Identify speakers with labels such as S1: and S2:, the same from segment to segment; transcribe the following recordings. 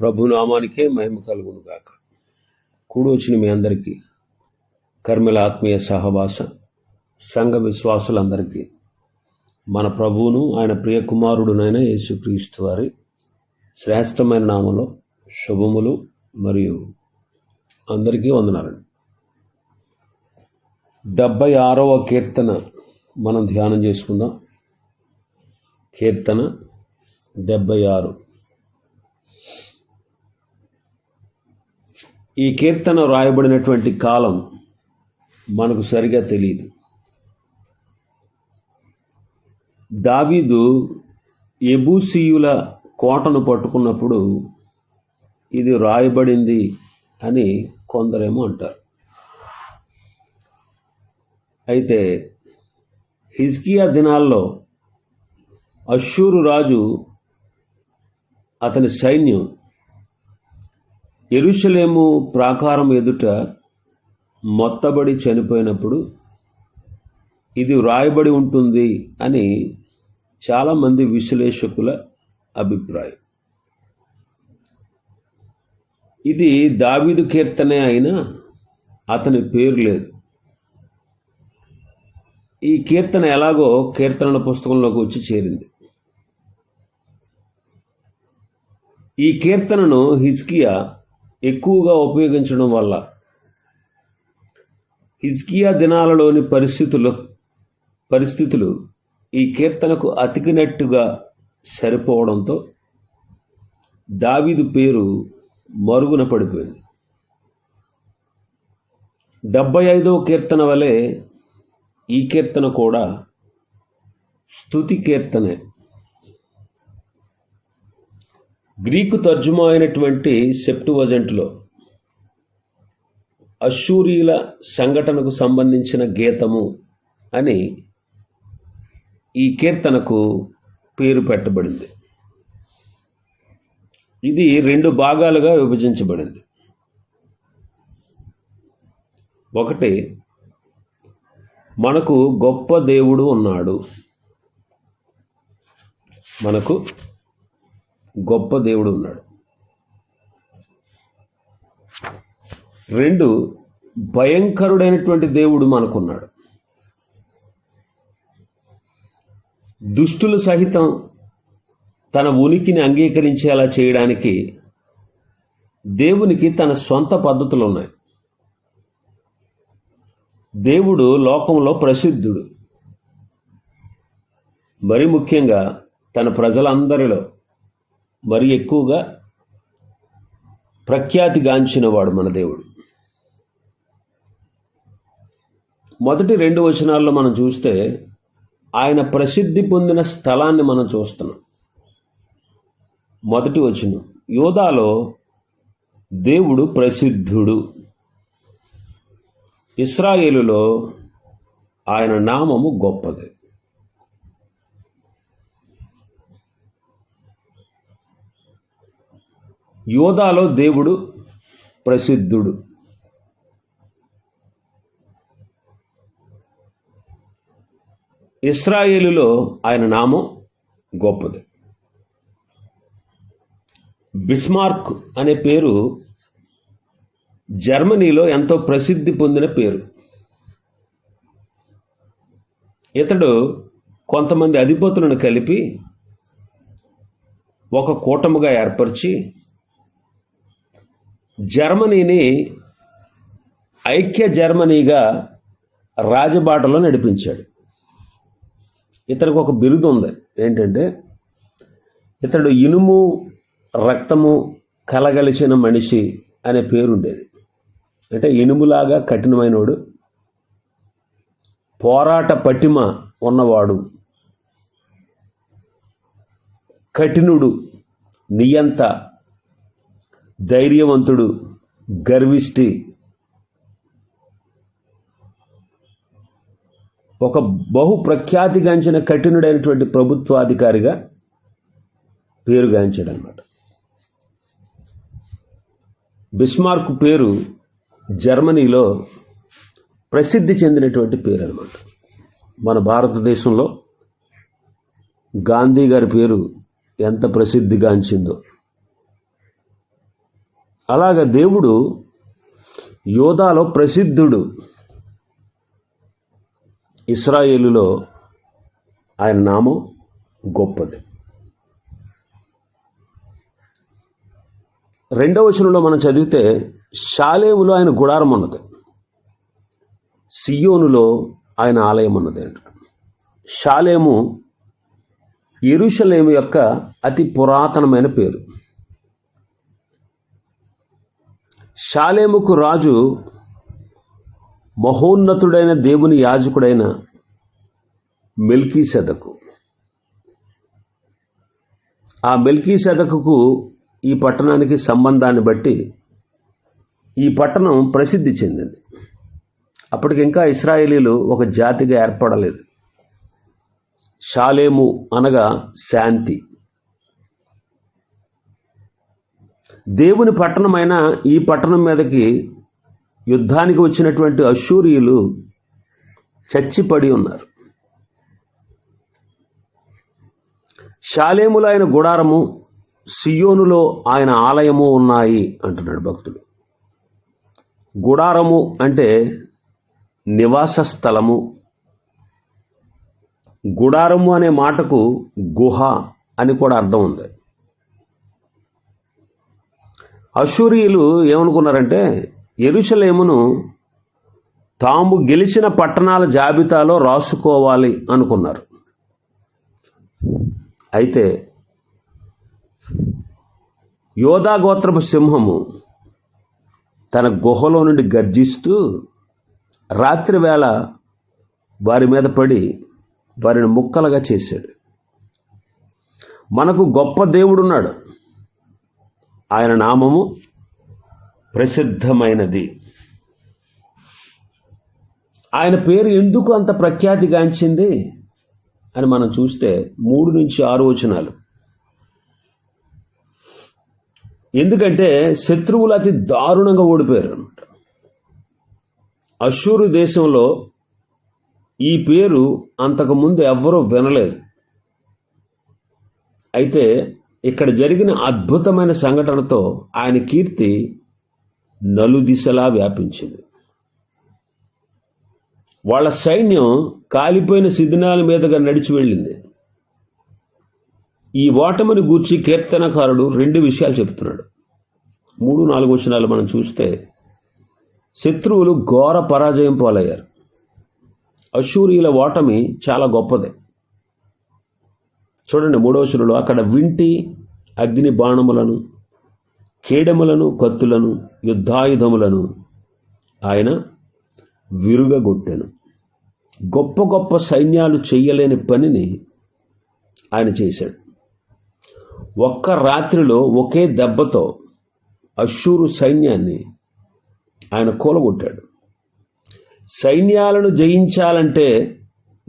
S1: ప్రభు నామానికే మహిమ కలుగును గాక. కూడి వచ్చిన మీ అందరికీ కర్మల ఆత్మీయ సహవాస సంఘ విశ్వాసులందరికీ మన ప్రభువును ఆయన ప్రియ కుమారుడునైన యేసుక్రీస్తు వారి శ్రేష్టమైన నామలో శుభములు మరియు అందరికీ వందనాలండి. డెబ్బై ఆరవ కీర్తన మనం ధ్యానం చేసుకుందాం. కీర్తన డెబ్బై ఆరు. ఈ కీర్తన రాయబడినటువంటి కాలం మనకు సరిగా తెలియదు దావీదు ఎబూసీయుల కోటను పట్టుకున్నప్పుడు ఇది రాయబడింది అని కొందరేమో అంటారు. అయితే హిజ్కియా దినాల్లో అశ్షూరు రాజు అతని సైన్యం ఎరుషలేము ప్రాకారం ఎదుట మొత్తబడి చనిపోయినప్పుడు ఇది వ్రాయబడి ఉంటుంది అని చాలామంది విశ్లేషకుల అభిప్రాయం. ఇది దావీదు కీర్తనే అయినా అతని పేరు లేదు. ఈ కీర్తన ఎలాగో కీర్తనల పుస్తకంలోకి వచ్చి చేరింది. ఈ కీర్తనను హిజ్కియా ఎక్కువగా ఉపయోగించడం వల్ల హిజ్కియా దినాలలోని పరిస్థితులు పరిస్థితులు ఈ కీర్తనకు అతికినట్టుగా సరిపోవడంతో దావీదు పేరు మరుగున పడిపోయింది. డెబ్బై ఐదవ కీర్తన వలె ఈ కీర్తన కూడా స్థుతి కీర్తనే. గ్రీకు తర్జుమా అయినటువంటి సెప్టువజెంట్లో అశూరియుల సంఘటనకు సంబంధించిన గీతము అని ఈ కీర్తనకు పేరు పెట్టబడింది. ఇది రెండు భాగాలుగా విభజించబడింది. ఒకటి మనకు గొప్ప దేవుడు ఉన్నాడు. మనకు గొప్ప దేవుడు ఉన్నాడు. రెండు భయంకరుడైనటువంటి దేవుడు మనకున్నాడు. దుష్టులు సహితం తన ఉనికిని అంగీకరించేలా చేయడానికి దేవునికి తన సొంత పద్ధతులు ఉన్నాయి. దేవుడు లోకంలో ప్రసిద్ధుడు. మరి ముఖ్యంగా తన ప్రజలందరిలో మరి ఎక్కువగా ప్రఖ్యాతిగాంచినవాడు మన దేవుడు. మొదటి రెండు వచనాల్లో మనం చూస్తే ఆయన ప్రసిద్ధి పొందిన స్థలాన్ని మనం చూస్తున్నాం. మొదటి వచనం యోధాలో దేవుడు ప్రసిద్ధుడు. ఇస్రాయేలులో ఆయన నామము గొప్పది. యోధాలో దేవుడు ప్రసిద్ధుడు. ఇస్రాయేలులో ఆయన నామం గొప్పది. బిస్మార్క్ అనే పేరు జర్మనీలో ఎంతో ప్రసిద్ధి పొందిన పేరు. ఇతడు కొంతమంది అధిపతులను కలిపి ఒక కూటముగా ఏర్పరిచి జర్మనీని ఐక్య జర్మనీగా రాజబాటలో నడిపించాడు. ఇతనికి ఒక బిరుదు ఉంది. ఏంటంటే ఇతడు ఇనుము రక్తము కలగలిసిన మనిషి అనే పేరుండేది. అంటే ఇనుములాగా కఠినమైనవాడు పోరాట పటిమ ఉన్నవాడు కఠినుడు నియంత ధైర్యవంతుడు గర్విష్టి. ఒక బహు ప్రఖ్యాతిగాంచిన కఠినుడైనటువంటి ప్రభుత్వాధికారిగా పేరుగాంచాడు అనమాట బిస్మార్క్ పేరు జర్మనీలో ప్రసిద్ధి చెందినటువంటి పేరు అనమాట మన భారతదేశంలో గాంధీ గారి పేరు ఎంత ప్రసిద్ధిగాంచిందో. అలాగ దేవుడు యోధాలో ప్రసిద్ధుడు. ఇస్రాయేలులో ఆయన నామం గొప్పది. రెండవ వచనంలో మనం చదివితే షాలేములో ఆయన గుడారం ఉన్నది. సియోనులో ఆయన ఆలయం ఉన్నది అంట. షాలేము ఎరుషలేము యొక్క అతి పురాతనమైన పేరు. షాలేముకు రాజు మహోన్నతుడైన దేవుని యాజకుడైన మెల్కీసెదకు. ఆ మెల్కీసెదకు ఈ పట్టణానికి సంబంధాన్ని బట్టి ఈ పట్టణం ప్రసిద్ధి చెందింది. అప్పటికి ఇంకా ఇస్రాయేలీలు ఒక జాతిగా ఏర్పడలేదు. షాలేము అనగా శాంతి. దేవుని పట్టణమైన ఈ పట్టణం మీదకి యుద్ధానికి వచ్చినటువంటి అశూరియులు చచ్చిపడి ఉన్నారు. షాలేములో ఆయన గుడారము సియోనులో ఆయన ఆలయము ఉన్నాయి అంటున్నాడు భక్తుడు. గుడారము అంటే నివాస స్థలము. గుడారము అనే మాటకు గుహ అని కూడా అర్థం ఉంది. అశూరియులు ఏమనుకున్నారంటే ఎరుషలేమును తాము గెలిచిన పట్టణాల జాబితాలో రాసుకోవాలి అనుకున్నారు. అయితే యోధాగోత్రపు సింహము తన గుహలో నుండి గర్జిస్తూ రాత్రి వేళ వారి మీద పడి వారిని ముక్కలుగా చేశాడు. మనకు గొప్ప దేవుడున్నాడు. ఆయన నామము ప్రసిద్ధమైనది. ఆయన పేరు ఎందుకు అంత ప్రఖ్యాతిగాంచింది అని మనం చూస్తే మూడు నుంచి ఆరు వచనాలు. ఎందుకంటే శత్రువులు అతి దారుణంగా ఓడిపోయారు అనమాట అశూరు దేశంలో ఈ పేరు అంతకుముందు ఎవ్వరూ వినలేదు. అయితే ఇక్కడ జరిగిన అద్భుతమైన సంఘటనతో ఆయన కీర్తి నలుదిశలా వ్యాపించింది. వాళ్ళ సైన్యం కాలిపోయిన సిదినాల మీదుగా నడిచి వెళ్ళింది. ఈ ఓటమిని గూర్చి కీర్తనకారుడు రెండు విషయాలు చెప్తున్నాడు. మూడు నాలుగు వచనాలు మనం చూస్తే శత్రువులు ఘోర పరాజయం పాలయ్యారు. అశూరియుల ఓటమి చాలా గొప్పదే. చూడండి మూడవ అక్కడ వింటి అగ్ని బాణములను కేడములను కత్తులను యుద్ధాయుధములను ఆయన విరుగగొట్టెను. గొప్ప గొప్ప సైన్యాలు చేయలేని పనిని ఆయన చేశాడు. ఒక్క రాత్రిలో ఒకే దెబ్బతో అశ్షూరు సైన్యాన్ని ఆయన కూలగొట్టాడు. సైన్యాలను జయించాలంటే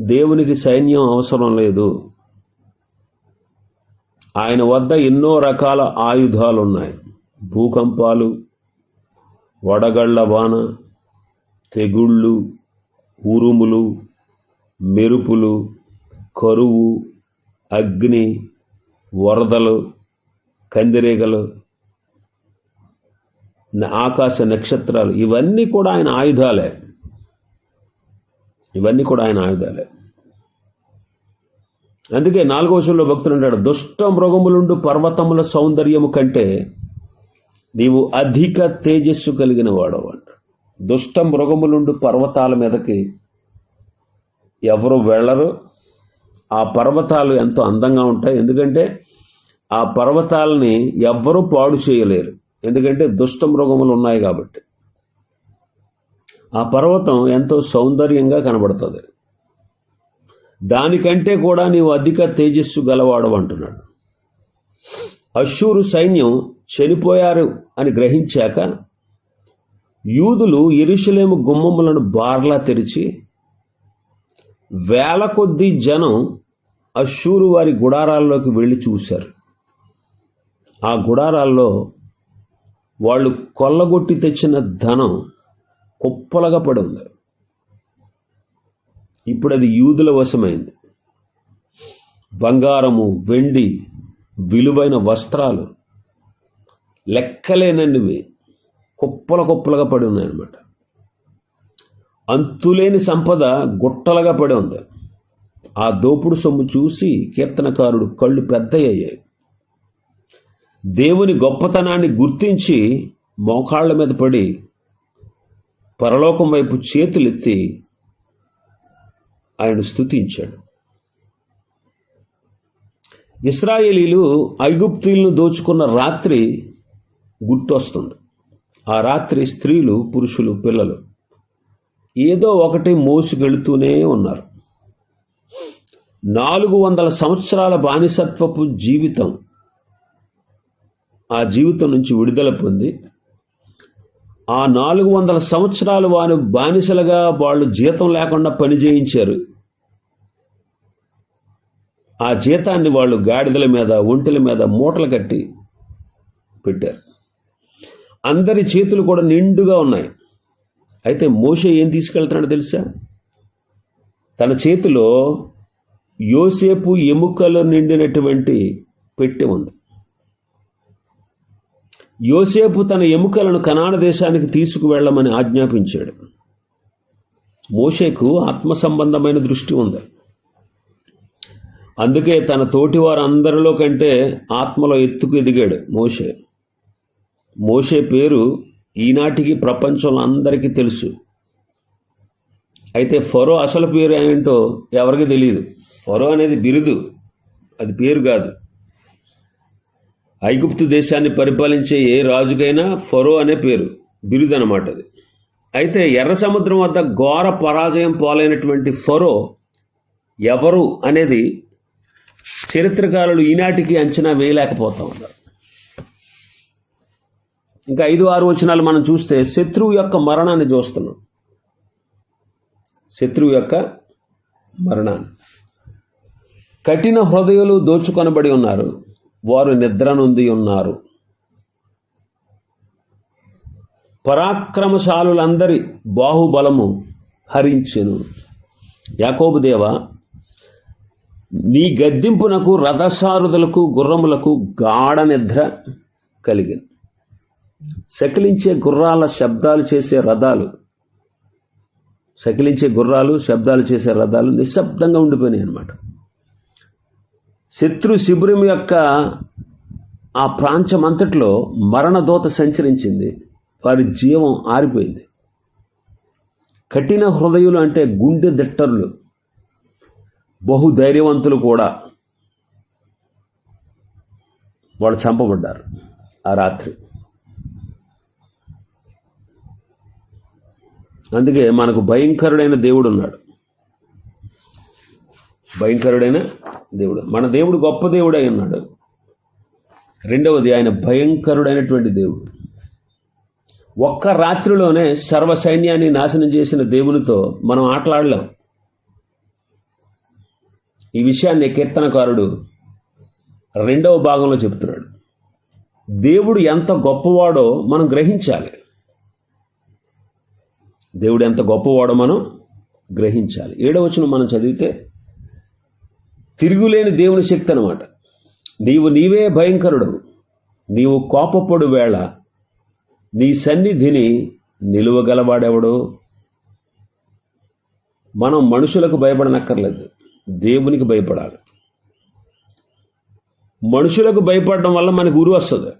S1: దేవునికి సైన్యం అవసరం లేదు. ఆయన వద్ద ఎన్నో రకాల ఆయుధాలు ఉన్నాయి భూకంపాలు వడగళ్ళ వాన తెగుళ్ళు ఉరుములు మెరుపులు కరువు అగ్ని వరదలు కందిరీగలు ఆకాశ నక్షత్రాలు. ఇవన్నీ కూడా ఆయన ఆయుధాలే. ఇవన్నీ కూడా ఆయన ఆయుధాలే. అందుకే నాలుగో వచనంలో భక్తులు అంటాడు దుష్ట మృగములుండు పర్వతముల సౌందర్యము కంటే నీవు అధిక తేజస్సు కలిగిన వాడవు అంటాడు. దుష్ట మృగములుండు పర్వతాల మీదకి ఎవరు వెళ్ళరు. ఆ పర్వతాలు ఎంతో అందంగా ఉంటాయి. ఎందుకంటే ఆ పర్వతాలని ఎవ్వరూ పాడు చేయలేరు. ఎందుకంటే దుష్ట మృగములు ఉన్నాయి కాబట్టి. ఆ పర్వతం ఎంతో సౌందర్యంగా కనబడుతుంది. దానికంటే కూడా నీవు అధిక తేజస్సు గలవాడు అంటున్నాడు. అశ్షూరు సైన్యం చనిపోయారు అని గ్రహించాక యూదులు ఎరుషలేము గుమ్మములను బార్లా తెరిచి వేల కొద్దీ జనం అశ్షూరు వారి గుడారాల్లోకి వెళ్ళి చూశారు. ఆ గుడారాల్లో వాళ్ళు కొల్లగొట్టి తెచ్చిన ధనం కుప్పలుగా పడి ఉంది. ఇప్పుడు అది యూదుల వశమైంది. బంగారము వెండి విలువైన వస్త్రాలు లెక్కలేననివి కుప్పల కుప్పలుగా పడి ఉన్నాయన్నమాట. అంతులేని సంపద గుట్టలుగా పడి ఉంది. ఆ దోపుడు సొమ్ము చూసి కీర్తనకారుడు కళ్ళు పెద్దయ్యాయి. దేవుని గొప్పతనాన్ని గుర్తించి మోకాళ్ళ మీద పడి పరలోకం వైపు చేతులెత్తి ఆయన స్తుతించాడు. ఇస్రాయేలీలు ఐగుప్తీలను దోచుకున్న రాత్రి గుర్తొస్తుంది. ఆ రాత్రి స్త్రీలు పురుషులు పిల్లలు ఏదో ఒకటి మోసుకెళ్తూనే ఉన్నారు. నాలుగు వందల సంవత్సరాల బానిసత్వపు జీవితం ఆ జీవితం నుంచి విడుదల పొంది ఆ నాలుగు వందల సంవత్సరాలు వారు బానిసలుగా వాళ్ళు జీతం లేకుండా పని చేయించారు. ఆ జీతాన్ని వాళ్ళు గాడిదల మీద ఒంటెల మీద మూటలు కట్టి పెట్టారు. అందరి చేతులు కూడా నిండుగా ఉన్నాయి. అయితే మోషే ఏం తీసుకెళ్తున్నాడో తెలుసా? తన చేతిలో యోసేపు ఎముకలు నిండినటువంటి పెట్టె ఉంది. యోసేపు తన ఎముకలను కనాన దేశానికి తీసుకువెళ్ళమని ఆజ్ఞాపించాడు. మోషేకు ఆత్మ సంబంధమైన దృష్టి ఉంది. అందుకే తన తోటి వారందరిలో కంటే ఆత్మలో ఎత్తుకు ఎదిగాడు మోషే. మోషే పేరు ఈనాటికి ప్రపంచంలో అందరికీ తెలుసు. అయితే ఫరో అసలు పేరు ఏమిటో ఎవరికి తెలియదు ఫరో అనేది బిరుదు అది పేరు కాదు. ఐగుప్తు దేశాన్ని పరిపాలించే ఏ రాజుకైనా ఫరో అనే పేరు బిరుదు అనమాట అది. అయితే ఎర్ర సముద్రం వద్ద ఘోర పరాజయం పాలైనటువంటి ఫరో ఎవరు అనేది చరిత్రకారులు ఈనాటికి అంచనా వేయలేకపోతా ఉన్నారు. ఇంకా ఐదు ఆరు వచనాలు మనం చూస్తే శత్రువు యొక్క మరణాన్ని చూస్తున్నాం. శత్రువు యొక్క మరణాన్ని. కఠిన హృదయాలు దోచుకొనబడి ఉన్నారు. వారు నిద్ర నొంది ఉన్నారు. పరాక్రమశాలులందరి బాహుబలము హరించెను. యాకోబు నీ గద్దింపునకు రథసారుదులకు గుర్రములకు గాఢ నిద్ర కలిగింది. సకిలించే గుర్రాల శబ్దాలు చేసే రథాలు సకిలించే గుర్రాలు శబ్దాలు చేసే రథాలు నిశ్శబ్దంగా ఉండిపోయినాయి అన్నమాట. శత్రు శిబిరం యొక్క ఆ ప్రాంతం అంతట్లో మరణదోత సంచరించింది. వారి జీవం ఆరిపోయింది. కఠిన హృదయులు అంటే గుండె దిట్టరులు. బహుధైర్యవంతులు కూడా వాళ్ళు చంపబడ్డారు ఆ రాత్రి. అందుకే మనకు భయంకరుడైన దేవుడు ఉన్నాడు. భయంకరుడైన దేవుడు. మన దేవుడు గొప్ప దేవుడై ఉన్నాడు. రెండవది ఆయన భయంకరుడైనటువంటి దేవుడు. ఒక్క రాత్రిలోనే సర్వ సైన్యాన్ని నాశనం చేసిన దేవునితో మనం ఆటలాడలేం. ఈ విషయాన్ని కీర్తనకారుడు రెండవ భాగంలో చెబుతున్నాడు. దేవుడు ఎంత గొప్పవాడో మనం గ్రహించాలి. దేవుడు ఎంత గొప్పవాడో మనం గ్రహించాలి. ఏడవచనం మనం చదివితే తిరుగులేని దేవుని శక్తి అనమాట నీవు నీవే భయంకరుడు. నీవు కోపపడు వేళ నీ సన్నిధిని నిలువగలవాడెవడో? మనం మనుషులకు భయపడనక్కర్లేదు. దేవునికి భయపడాలి. మనుషులకు భయపడడం వల్ల మనకు ఉరి వస్తుంది.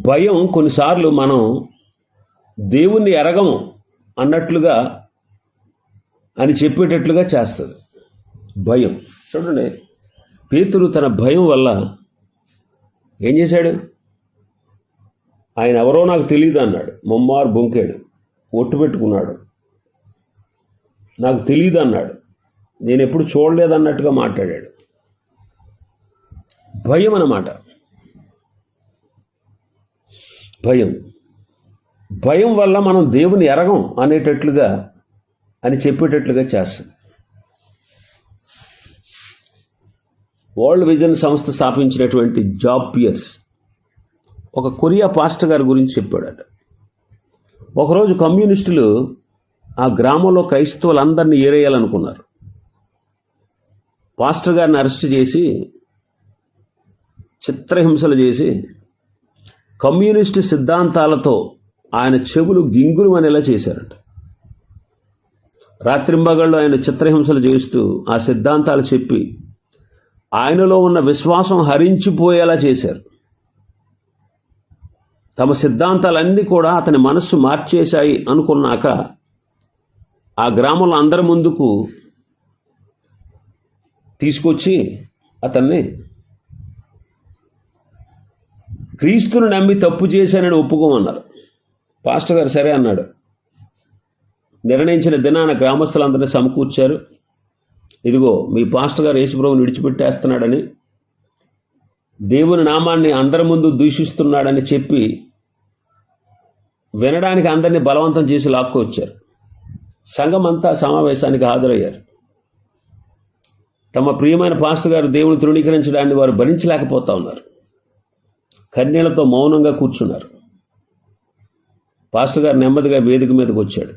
S1: భయం కొన్నిసార్లు మనం దేవుణ్ణి ఎరగము అన్నట్లుగా అని చెప్పేటట్లుగా చేస్తుంది. భయం. చూడండి పేతురు తన భయం వల్ల ఏం చేశాడు? ఆయన ఎవరో నాకు తెలియదు అన్నాడు. ముమ్మారు బొంకాడు. ఒట్టు పెట్టుకున్నాడు. నాకు తెలియదు అన్నాడు నేను ఎప్పుడు చూడలేదు అన్నట్టుగా మాట్లాడాడు. భయం అన్నమాట. భయం. భయం వల్ల మనం దేవుని ఎరగం అనేటట్లుగా అని చెప్పేటట్లుగా చేస్తుంది వరల్డ్ విజన్ సంస్థ స్థాపించినటువంటి జాబ్ పియర్స్ ఒక కొరియా పాస్టర్ గారి గురించి చెప్పాడట. ఒకరోజు కమ్యూనిస్టులు ఆ గ్రామంలో క్రైస్తవులందరినీ ఏరేయాలనుకున్నారు. పాస్టర్ గారిని అరెస్ట్ చేసి చిత్రహింసలు చేసి కమ్యూనిస్టు సిద్ధాంతాలతో ఆయన చెవులు గింగులు అనేలా చేశారంట రాత్రింబగళ్ళు ఆయన చిత్రహింసలు చేస్తూ ఆ సిద్ధాంతాలు చెప్పి ఆయనలో ఉన్న విశ్వాసం హరించిపోయేలా చేశారు. తమ సిద్ధాంతాలన్నీ కూడా అతని మనస్సు మార్చేశాయి అనుకున్నాక ఆ గ్రామంలో అందరి ముందుకు తీసుకొచ్చి అతన్ని క్రీస్తును నమ్మి తప్పు చేశానని ఒప్పుకోమన్నారు. పాస్టర్ గారు సరే అన్నాడు. నిర్ణయించిన దినాన గ్రామస్తులందరినీ సమకూర్చారు. ఇదిగో మీ పాస్టర్ గారు యేసుప్రభుని విడిచిపెట్టేస్తున్నాడని దేవుని నామాన్ని అందరి ముందు దూషిస్తున్నాడని చెప్పి వినడానికి అందరినీ బలవంతం చేసి లాక్కొచ్చారు. సంఘం అంతా సమావేశానికి హాజరయ్యారు. తమ ప్రియమైన పాస్టర్ గారు దేవుని తృణీకరించడాన్ని వారు భరించలేకపోతా ఉన్నారు. కన్నీళ్ళతో మౌనంగా కూర్చున్నారు. పాస్టర్ గారు నెమ్మదిగా వేదిక మీదకి వచ్చాడు.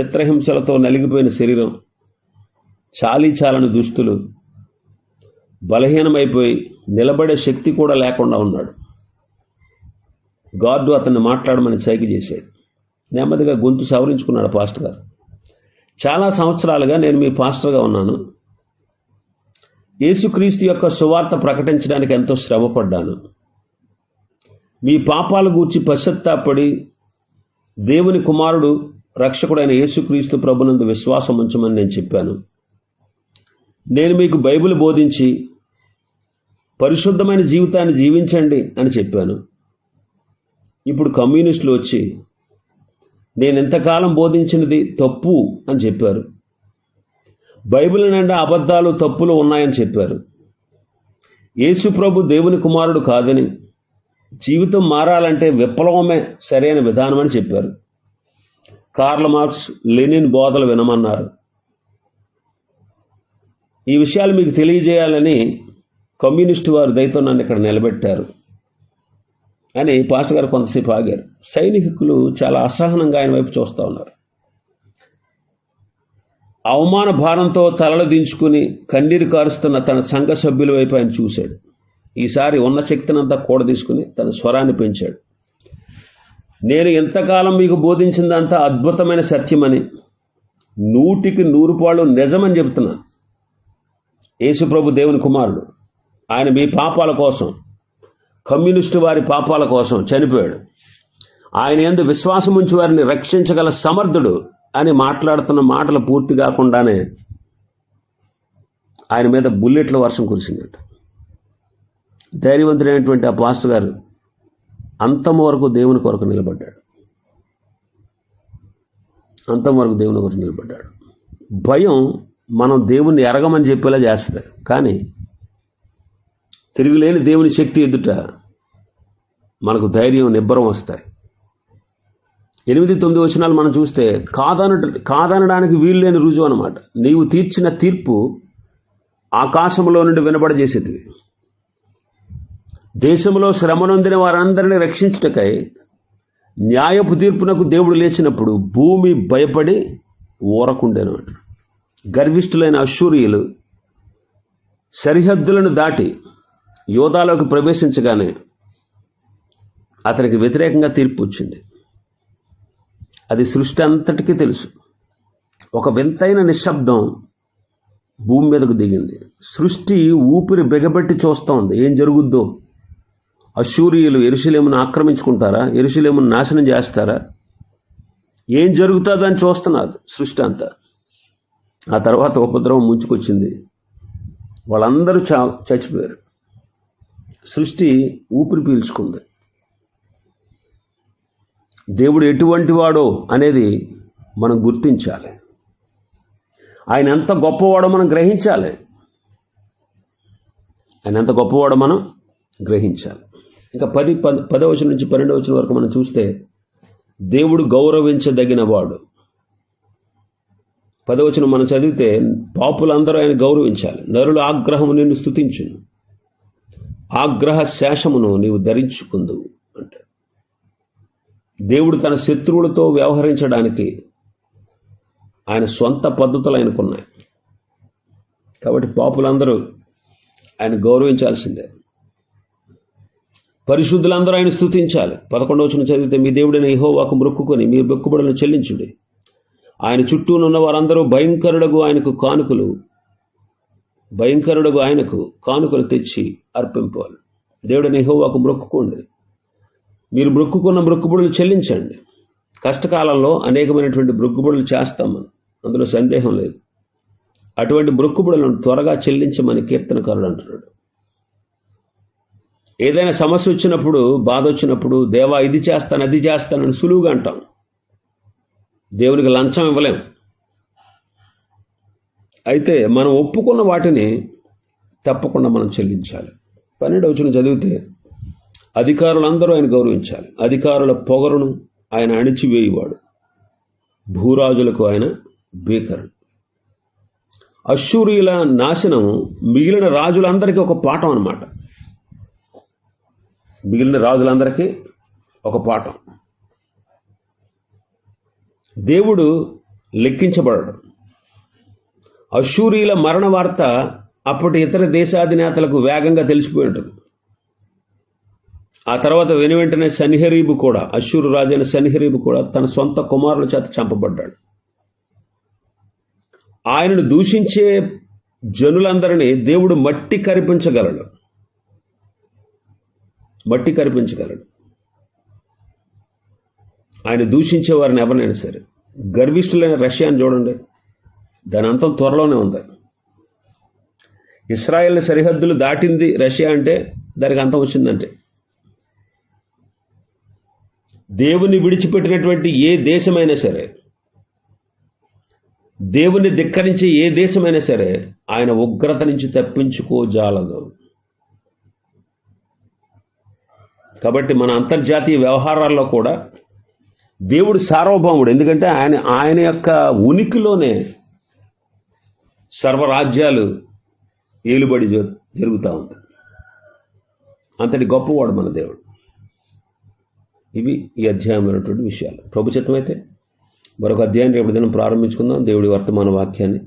S1: చిత్రహింసలతో నలిగిపోయిన శరీరం చాలీ చాలని దుస్తులు బలహీనమైపోయి నిలబడే శక్తి కూడా లేకుండా ఉన్నాడు. గార్డు అతన్ని మాట్లాడమని సైకి చేశాడు. నెమ్మదిగా గొంతు సవరించుకున్నాడు పాస్టర్ గారు. చాలా సంవత్సరాలుగా నేను మీ పాస్టర్గా ఉన్నాను. యేసుక్రీస్తు యొక్క సువార్త ప్రకటించడానికి ఎంతో శ్రమపడ్డాను. మీ పాపాల గూర్చి పశ్చత్తాపడి దేవుని కుమారుడు రక్షకుడైన యేసుక్రీస్తు ప్రభునందు విశ్వాసం ఉంచమని నేను చెప్పాను. నేను మీకు బైబిల్ బోధించి పరిశుద్ధమైన జీవితాన్ని జీవించండి అని చెప్పాను. ఇప్పుడు కమ్యూనిస్టులు వచ్చి నేను ఎంతకాలం బోధించినది తప్పు అని చెప్పారు. బైబిల్ నిండా అబద్ధాలు తప్పులు ఉన్నాయని చెప్పారు. యేసు ప్రభు దేవుని కుమారుడు కాదని జీవితం మారాలంటే విప్లవమే సరైన విధానం అని చెప్పారు. కార్ల మార్క్స్ లెనిన్ బోధలు వినమన్నారు. ఈ విషయాలు మీకు తెలియజేయాలని కమ్యూనిస్టు వారు దయతో నన్ను ఇక్కడ నిలబెట్టారు. అని పాస్టర్ గారు కొంతసేపు ఆగారు. సైనికులు చాలా అసహనంగా ఆయన వైపు చూస్తూ ఉన్నారు. అవమాన భారంతో తలలు దించుకుని కన్నీరు కారుస్తున్న తన సంఘ సభ్యుల వైపు ఆయన చూశాడు. ఈసారి ఉన్న శక్తినంతా కూడ తీసుకుని తన స్వరాన్ని పెంచాడు. నేను ఎంతకాలం మీకు బోధించిందంతా అద్భుతమైన సత్యమని నూటికి నూరు పాళ్ళు నిజమని చెబుతున్నాను. యేసుప్రభు దేవుని కుమారుడు. ఆయన మీ పాపాల కోసం కమ్యూనిస్టు వారి పాపాల కోసం చనిపోయాడు. ఆయన ఎందు విశ్వాసం ఉంచి వారిని రక్షించగల సమర్థుడు అని మాట్లాడుతున్న మాటలు పూర్తి కాకుండానే ఆయన మీద బుల్లెట్ల వర్షం కురిసిందట. ధైర్యవంతుడైనటువంటి ఆ పాస్టర్ గారు అంతం వరకు దేవుని కొరకు నిలబడ్డాడు. అంతం వరకు దేవుని కొరకు నిలబడ్డాడు. భయం మనం దేవుణ్ణి ఎరగమని చెప్పేలా చేస్తుంది. కానీ తిరుగులేని దేవుని శక్తి ఎదుట మనకు ధైర్యం నిబ్బరం వస్తాయి. ఎనిమిది తొమ్మిది వచనాలు మనం చూస్తే కాదన కాదనడానికి వీలు లేని రుజువు అనమాట నీవు తీర్చిన తీర్పు ఆకాశంలో నుండి వినబడజేసేది. దేశంలో శ్రమనొందిన వారందరినీ రక్షించుటకై న్యాయపు తీర్పునకు దేవుడు లేచినప్పుడు భూమి భయపడి ఊరకుండేను గర్విష్ఠులైన అశూరియులు సరిహద్దులను దాటి యోధాలోకి ప్రవేశించగానే అతనికి వ్యతిరేకంగా తీర్పు వచ్చింది. అది సృష్టి అంతటికీ తెలుసు. ఒక వింతైన నిశ్శబ్దం భూమి మీదకు దిగింది. సృష్టి ఊపిరి బిగబెట్టి చూస్తోంది. ఏం జరుగుద్దో? అశూరియులు ఎరుసలేమును ఆక్రమించుకుంటారా? ఎరుసలేమును నాశనం చేస్తారా? ఏం జరుగుతుందని చూస్తున్నారు సృష్టి అంతా. ఆ తర్వాత ఉపద్రవం ముంచుకొచ్చింది. వాళ్ళందరూ చా చచ్చిపోయారు. సృష్టి ఊపిరి పీల్చుకుంది. దేవుడు ఎటువంటి వాడో అనేది మనం గుర్తించాలి. ఆయన ఎంత గొప్పవాడో మనం గ్రహించాలి. ఆయన ఎంత గొప్పవాడో మనం గ్రహించాలి. ఇంకా పది పద పదవచనం నుంచి పన్నెండవ వరకు మనం చూస్తే దేవుడు గౌరవించదగిన వాడు. పదవచనం మనం చదివితే పాపులందరూ ఆయన గౌరవించాలి. నరుల ఆగ్రహము నిన్ను స్థుతించును ఆగ్రహ శేషమును నీవు ధరించుకుందు అంటే. దేవుడు తన శత్రువులతో వ్యవహరించడానికి ఆయన సొంత పద్ధతులు ఆయనకున్నాయి కాబట్టి పాపులందరూ ఆయన గౌరవించాల్సిందే. పరిశుద్ధులందరూ ఆయన స్తుతించాలి. పదకొండవ వచ్చిన చదివితే మీ దేవుడైన ఇహోవాకు మొక్కుకొని మీ బెక్కుబడులను చెల్లించుడి. ఆయన చుట్టూనున్న వారందరూ భయంకరుడగు ఆయనకు కానుకలు భయంకరుడుగు ఆయనకు కానుకలు తెచ్చి అర్పింపాలి దేవుడైన యెహోవాకు మొక్కుకోండి మీరు మొక్కుకున్న మొక్కుబడులు చెల్లించండి. కష్టకాలంలో అనేకమైనటువంటి మొక్కుబడులు చేస్తాం మనం అందులో సందేహం లేదు. అటువంటి మొక్కుబడులను త్వరగా చెల్లించమని కీర్తనకారుడు అంటున్నాడు. ఏదైనా సమస్య వచ్చినప్పుడు బాధ వచ్చినప్పుడు దేవా ఇది చేస్తాను అది చేస్తానని సులువుగా అంటాం. దేవునికి లంచం ఇవ్వలేం. అయితే మనం ఒప్పుకున్న వాటిని తప్పకుండా మనం చెల్లించాలి. పన్నెండు వచ్చిన చదివితే అధికారులందరూ ఆయన గౌరవించాలి. అధికారుల పొగరును ఆయన అణిచివేయవాడు. భూరాజులకు ఆయన బేకరు అశ్షూరియుల నాశనం మిగిలిన రాజులందరికీ ఒక పాఠం అన్నమాట. మిగిలిన రాజులందరికీ ఒక పాఠం. దేవుడు లెక్కించబడడు. అశూరీల మరణ వార్త అప్పటి ఇతర దేశాధినేతలకు వేగంగా తెలిసిపోయి ఉంటుంది ఆ తర్వాత వెను వెంటనే సన్హరీబు కూడా అశ్షూరు రాజైన సన్హరీబు కూడా తన సొంత కుమారుల చేత చంపబడ్డాడు. ఆయనను దూషించే జనులందరినీ దేవుడు మట్టి కరిపించగలడు. మట్టి కరిపించగలడు. ఆయన దూషించే వారిని ఎవరినైనా సరే. గర్విష్ఠులైన రష్యాని చూడండి. దాని అంతం త్వరలోనే ఉంది. ఇస్రాయెల్ సరిహద్దులు దాటింది రష్యా అంటే దానికి అంతం వచ్చిందంటే. దేవుని విడిచిపెట్టినటువంటి ఏ దేశమైనా సరే దేవుని ధిక్కరించే ఏ దేశమైనా సరే ఆయన ఉగ్రత నుంచి తప్పించుకోజాలదు. కాబట్టి మన అంతర్జాతీయ వ్యవహారాల్లో కూడా దేవుడు సార్వభౌముడు. ఎందుకంటే ఆయన ఆయన యొక్క ఉనికిలోనే సర్వరాజ్యాలు ఏలుబడి జ- జరుగుతూ ఉంది అంతటి గొప్పవాడు మన దేవుడు. ఇవి ఈ అధ్యాయంలో ఉన్నటువంటి విషయాలు. ప్రభు చిత్తమైతే మరొక అధ్యాయం రేపటి దినం ప్రారంభించుకుందాం. దేవుడి వర్తమాన వాక్యాన్ని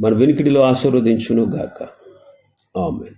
S1: మన వినికిడిలో ఆశీర్వదించును గాక. ఆమెన్.